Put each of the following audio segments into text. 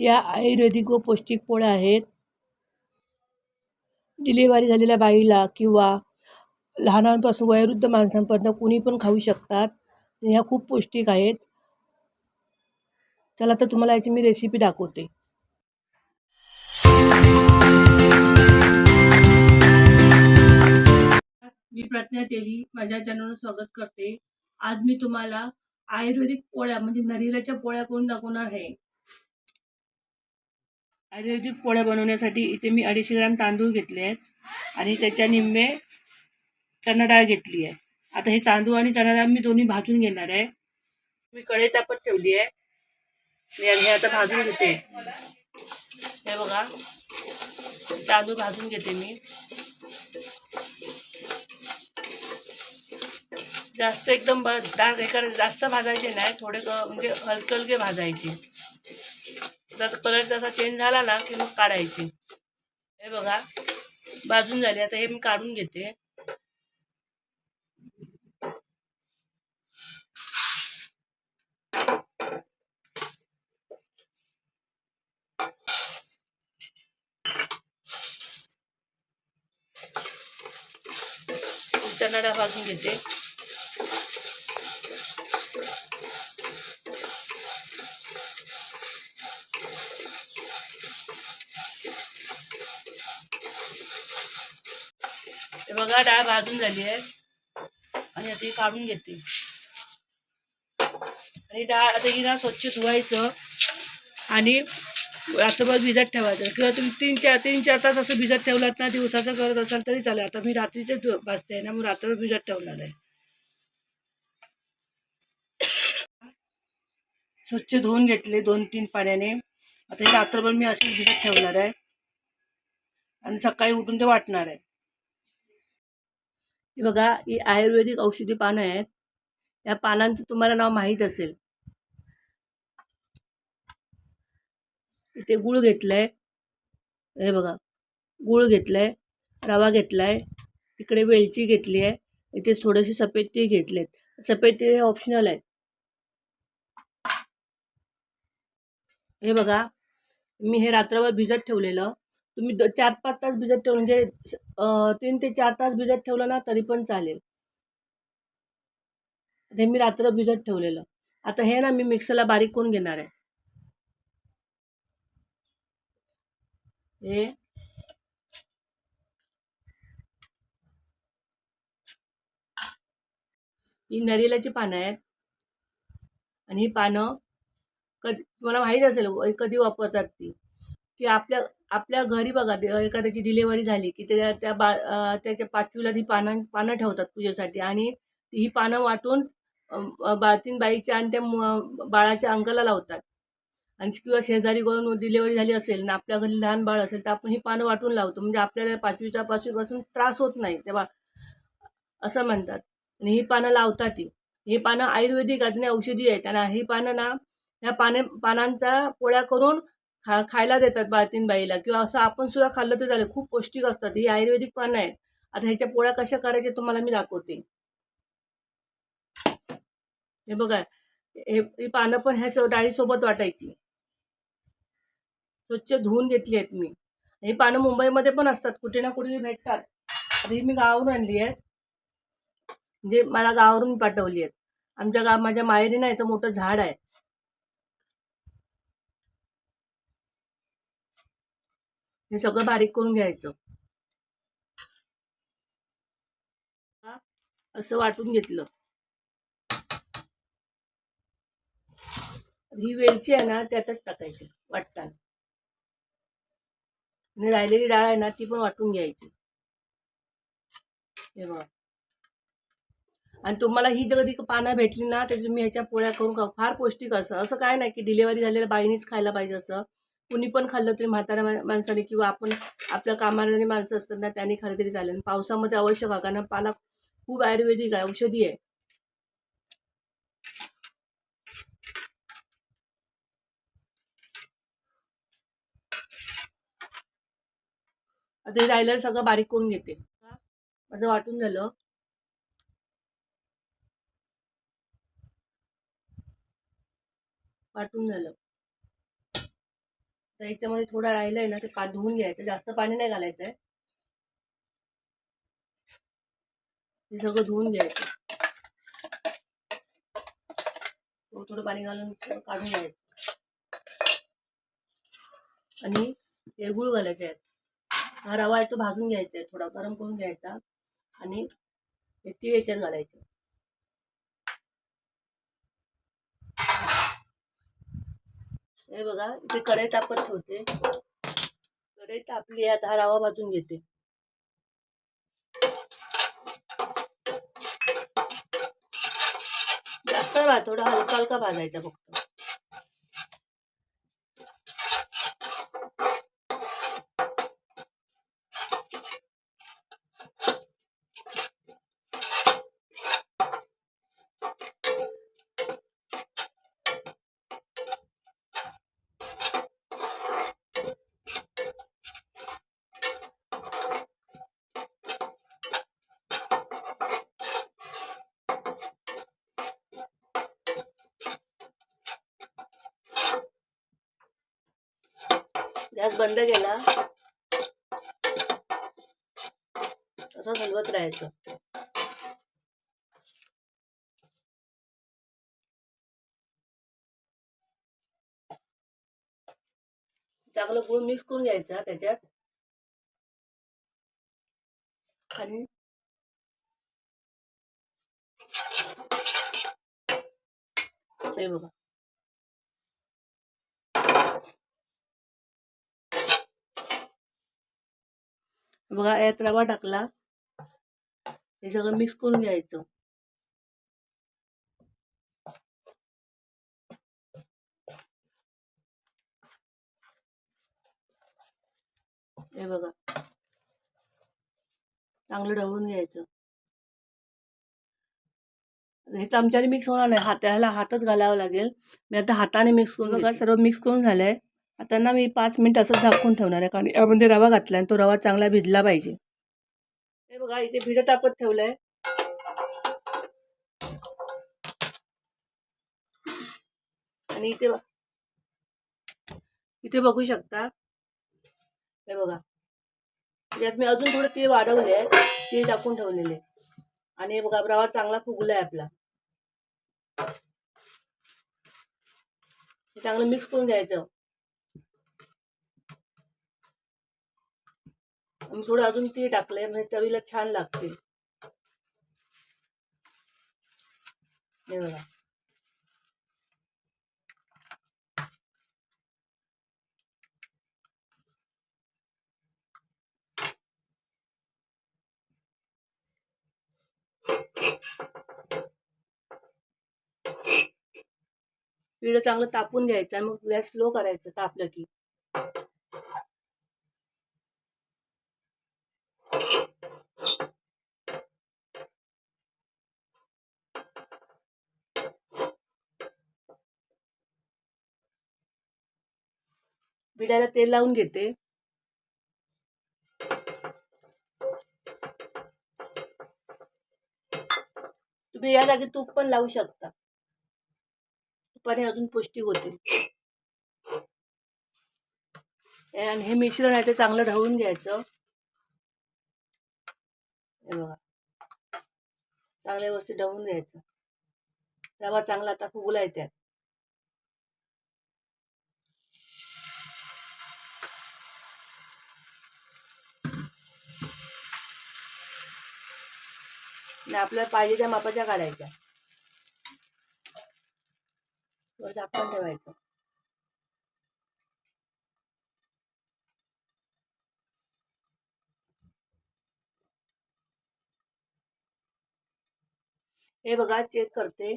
या आयुर्वेदिक व पौष्टिक पोळ्या आहेत. डिलिव्हरी झालेल्या बाईला किंवा लहानांपासून वयोवृद्ध माणसांपर्यंत कुणी पण खाऊ शकतात. ह्या खूप पौष्टिक आहेत. चला तर तुम्हाला याची मी रेसिपी दाखवते. मी प्रज्ञा तेली माझ्या चॅनलवर स्वागत करते. आज मी तुम्हाला आयुर्वेदिक पोळ्या म्हणजे नरिराच्या पोळ्या करून दाखवणार आहे? आयुर्वेदिक पोळ्या बनवण्यासाठी इथे मी अडीचशे ग्राम तांदूळ घेतले आहेत आणि त्याच्या निम्मे चणा डाळ घेतली आहे. आता हे तांदूळ आणि चणा डाळ मी दोन्ही भाजून घेणार आहे. मी कढई तापत ठेवली आहे. मी आणि हे आता भाजून घेते. हे बघा. तांदूळ भाजून घेते मी. जास्त एकदम ब- डाळ हे कर जास्त भाजायचे नाही थोडे क- म्हणजे हलके हलके भाजायचे. जर कलर जसा चेंज झाला ना की मग काढायचे. हे बघा भाजून झाले. आता हे मी काढून घेते. चणाडा भाजून घेते. हे बघा डाळ भाजून झाली आहे. आणि आता ही काढून घेते. आणि डाळ आता ही ना स्वच्छ धुवायचं. आणि रात्रभर भिजत ठेवायचं. किंवा तुम्ही तीन चार तीन चार तास असं भिजत ठेवलात ना दिवसाचं करत असाल तरी चालेल. आता मी रात्रीचे भाजते ना मग रात्रभर भिजत ठेवणार आहे. स्वच्छ धुवून घेतले दोन तीन पाण्याने. आता हे रात्रभर मी अशी भिजत ठेवणार आहे. आणि सकाळी उठून ते वाटणार आहे. हे बघा ही आयुर्वेदिक औषधी पानं आहेत. या पानांचं तुम्हाला नाव माहीत असेल. इथे गुळ घेतलाय. हे बघा गुळ घेतलाय रवा घेतलाय इकडे वेलची घेतली आहे इथे थोडेसे सफेद तीळ घेतलेत. सफेद तीळ हे ऑप्शनल आहेत. हे बघा मी हे रात्रभर भिजत ठेवलेलं. तुम्ही द चार पाच तास भिजत ठेवलं म्हणजे तीन ते चार तास भिजत ठेवलं ना तरी पण चालेल. हे मी रात्र भिजत ठेवलेलं. आता हे ना मी मिक्सरला बारीक करून घेणार आहे. हे. ही नरिलाची पानं आहेत. आणि ही पानं कधी तुम्हाला माहीत असेल कधी वापरतात ती. की आपल्या आपल्या घरी बघा दे- एखाद्याची डिलेवरी झाली की त्या त्या बा त्याच्या पाचवीला ती पानं पानं ठेवतात पूजेसाठी आणि ही पानं वाटून बाळतीन बाईच्या आणि त्या बाळाच्या अंगाला लावतात. आणि किंवा शेजारी करून डिलेवरी झाली असेल ना आपल्या घरी लहान बाळ असेल तर आपण ही पानं वाटून लावतो. म्हणजे आपल्याला पाचवीच्या पाचवीपासून त्रास होत नाही. तेव्हा असं म्हणतात. आणि ही पानं लावतात ती. ही पानं आयुर्वेदिक आणि औषधी आहेत. आणि ही पानं ना ह्या पाने पानांचा पोळ्या करून खा खायला देतात बाळतीन बाईला किंवा असं आपण सुद्धा खाल्लं तर झालं खूप पौष्टिक असतात. ही आयुर्वेदिक पानं आहेत आता ह्याच्या पोळ्या कशा करायच्या तुम्हाला मी दाखवते. हे बघा. हे ही पानं पण ह्या डाळीसोबत वाटायची. स्वच्छ धुवून घेतली आहेत मी. ही पानं मुंबईमध्ये पण असतात. कुठे ना कुठे भेटतात. आता ही मी गावावरून आणली आहेत म्हणजे मला गावावरून पाठवली आहेत. आमच्या गाव माझ्या माहेरी ना याचं मोठं झाड आहे. हे सगळं बारीक करून घ्यायचं. असं वाटून घेतलं. ही वेलची आहे ना त्यातच टाकायची वाटताना. आणि राहिलेली डाळ आहे ना ती पण वाटून घ्यायची. हे बघा. आणि तुम्हाला ही जर कधी पानं भेटली ना त्याच्या तुम्ही ह्याच्या पोळ्या करून खाऊ. फार पौष्टिक असं. असं काय नाही की डिलेवरी झालेल्या बाईनीच खायला पाहिजे असं. कुणी पण खाल्लं तरी म्हाताऱ्या माणसाने किंवा आपण आपल्या कामाने माणसं असतात ना त्यांनी खाल्लं तरी चालेल. पावसामध्ये अवश्य खा कारण पाला खूप आयुर्वेदिक आहे औषधी आहे. आता हे सगळं बारीक करून घेते. माझं वाटून झालं. वाटून झालं. तर याच्यामध्ये थोडं राहिलंय ना ते पा धुवून घ्यायचं. जास्त पाणी नाही घालायचं आहे हे सगळं धुवून घ्यायचं. थोडं थोडं पाणी घालून काढून घ्यायचं. आणि हे गुळ घालायचे आहेत. हा रवा आहे तो भाजून घ्यायचा आहे. थोडा गरम करून घ्यायचा. आणि हे तीळ याच्यात घालायचे. हे बघा इथे कढई तापत ठेवते. कढई तापली आता हा रवा भाजून घेते. जास्त थोडा हलका हलका भाजायचा फक्त. गॅस बंद केला. असं हलवत राहायचं. चांगलं गुळ मिक्स करून घ्यायचा त्याच्यात. आणि हे बघा. बघा यात रवा टाकला. हे सगळं मिक्स करून घ्यायचं. हे बघा. चांगलं ढवळून घ्यायचं. हे चमच्याने मिक्स होणार नाही. हात ह्याला हातच घालावं लागेल. मी आता हाताने मिक्स करून बघा सर्व मिक्स करून झालंय. आता ना मी पाच मिनिट असं झाकून ठेवणार आहे कारण यामध्ये रवा घातला आणि तो रवा चांगला भिजला पाहिजे. हे बघा इथे भिडत ठेवलं ठेवलंय. आणि इथे इथे बघू शकता. हे बघा. यात मी अजून थोडं तीळ वाढवले आहे ते टाकून ठेवलेले. आणि हे बघा रवा चांगला फुगला आहे आपला चांगलं मिक्स करून घ्यायचं. आणि थोडं अजून ते टाकलंय म्हणजे चवीला छान लागतील. बघा. पिढं चांगलं तापून घ्यायचं आणि मग गॅस स्लो करायचं तापलं की. पिठाला तेल लावून घेते. तुम्ही या जागी तूप पण लावू शकता. तुपाने अजून पौष्टिक होते आणि हे मिश्रण आहे ते चांगलं ढवळून घ्यायचं. हे बघा. चांगल्या व्यवस्थित ढवळून घ्यायचं. रवा चांगला आता फुगला त्यात आणि आपल्याला पाहिजे त्या मापाच्या काढायच्या. वर झाकण ठेवायचं. हे बघा चेक करते.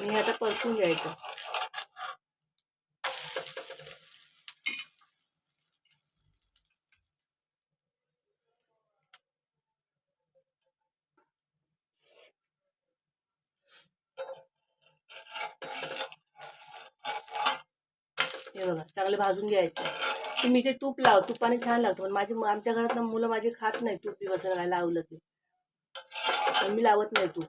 मी आता परतून घ्यायचं हे बघा चांगले भाजून घ्यायचे. तुम्ही जे तूप लाव तुपाने छान लागतं. पण माझी आमच्या घरात मुलं माझी खात नाही तूप दिवस लावलं की. पण मी लावत नाही तूप.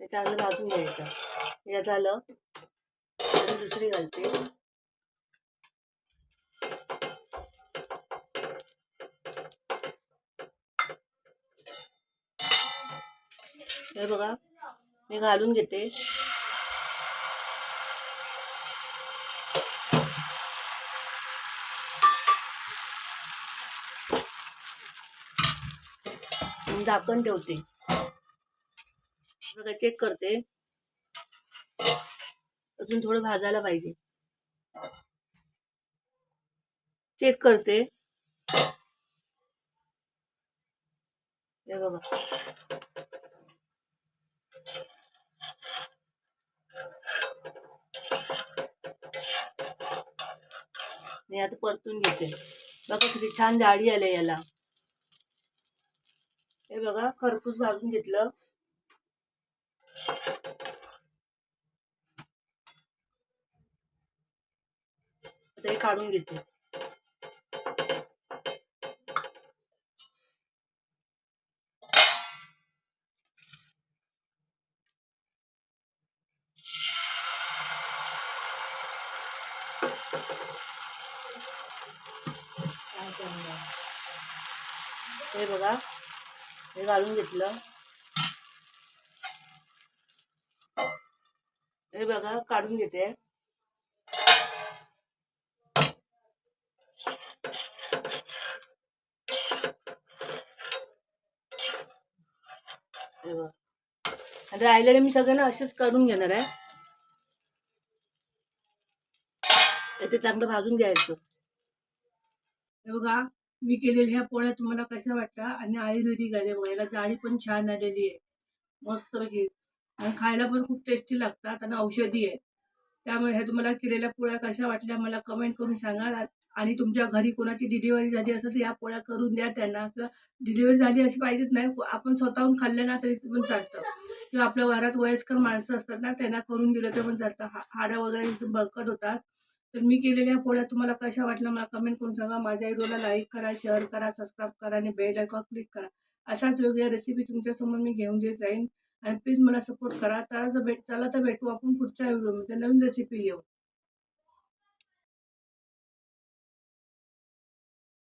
ते चांगलं भाजून घ्यायचं. हे झालं. दुसरी घालते. हे बघा. मी घालून घेते आणि म्हणजे झाकण ठेवते. बघा चेक करते. अजून थोडं भाजायला पाहिजे. चेक करते. हे बघा. मी आता परतून घेते. बघा किती छान जाडी आले याला. बघा खरपूस भाजून घेतलं. आता हे काढून घेते. हे घालून घेतलं. हे बघा काढून घेते. राहिलेले मी सगळं ना असेच काढून घेणार आहे. ते चांगलं भाजून घ्यायचं. हे बघा. मी केलेल्या ह्या पोळ्या तुम्हाला कशा वाटतात आणि आयुर्वेदिक आहे बघा याला जाळी पण छान आलेली आहे. मस्तपैकी आणि खायला पण खूप टेस्टी लागतात आणि औषधी आहे. त्यामुळे ह्या तुम्हाला केलेल्या पोळ्या कशा वाटल्या मला कमेंट करून सांगा. आणि तुमच्या घरी कोणाची डिलिव्हरी झाली असेल तर ह्या पोळ्या करून द्या त्यांना. किंवा डिलिव्हरी झाली अशी पाहिजेच नाही. आपण स्वतःहून खाल्ल्या ना तरी पण चालतं. किंवा आपल्या घरात वयस्कर माणसं असतात ना त्यांना करून दिलं तर पण चालतं. हा हाडं वगैरे बळकट होतात. तर मी केलेल्या पोळ्या तुम्हाला कशा वाटल्या मला कमेंट करून सांगा. माझ्या व्हिडिओला लाईक करा शेअर करा सबस्क्राईब करा आणि बेल आयकॉन क्लिक करा. अशाच वेगळ्या रेसिपी तुमच्यासमोर मी घेऊन देत राहीन. आणि प्लीज मला सपोर्ट करा. तर भेट चला तर भेटू आपण पुढच्या व्हिडिओमध्ये नवीन रेसिपी घेऊ.